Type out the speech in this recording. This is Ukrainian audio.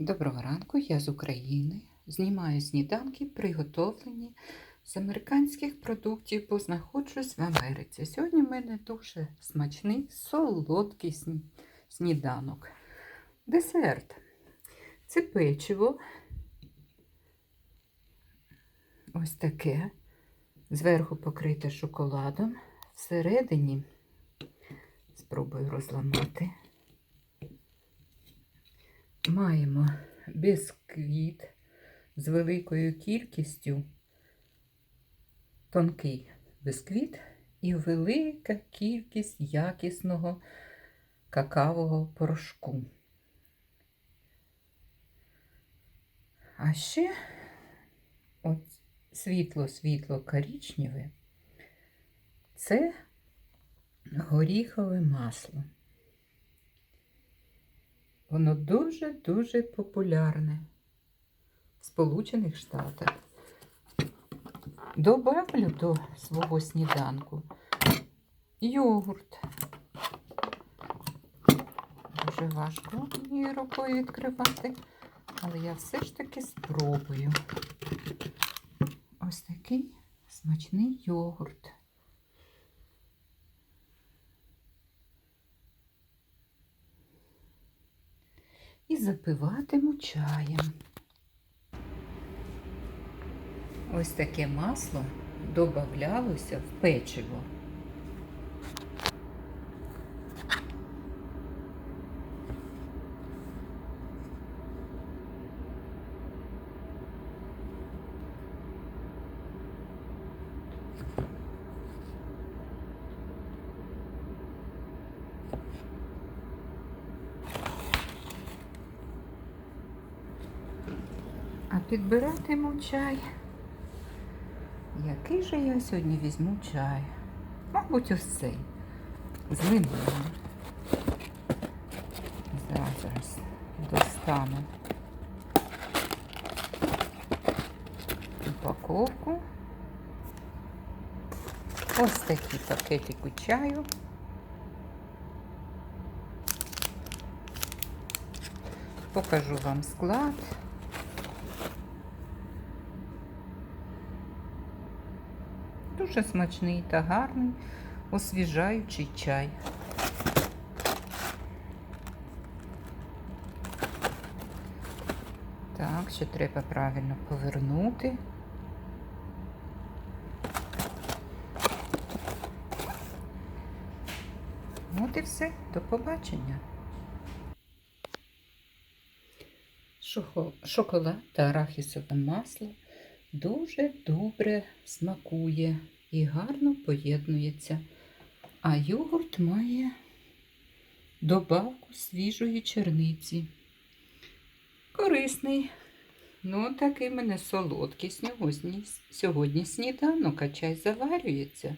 Доброго ранку, я з України. Знімаю сніданки, приготовлені з американських продуктів, бо знаходжусь в Америці. Сьогодні в мене дуже смачний, солодкий сні- сніданок. Десерт. Це печиво. Ось таке. Зверху покрите шоколадом. Всередині спробую розламати. Маємо бісквіт з великою кількістю, тонкий бісквіт і велика кількість якісного какавого порошку. А ще от світло-світло коричневе це горіхове масло. Воно дуже-дуже популярне в Сполучених Штатах. Добавлю до свого сніданку йогурт. Дуже важко її рукою відкривати, але я все ж таки спробую. Ось такий смачний йогурт. І запиватиму чаєм. Ось таке масло додавалося в печиво. Підбиратиму чай. Який же я сьогодні візьму чай? Мабуть, ось цей. З лимоном. Зараз, достану упаковку. Ось такий пакетик чаю. Покажу вам склад. Дуже смачний та гарний, освіжаючий чай. Так, ще треба правильно повернути. От і все. До побачення. Шоколад та арахісове масло дуже добре смакує і гарно поєднується. А йогурт має добавку свіжої черниці. Корисний. Ну, такий мене солодкий сьогодні, сніданок, а чай заварюється.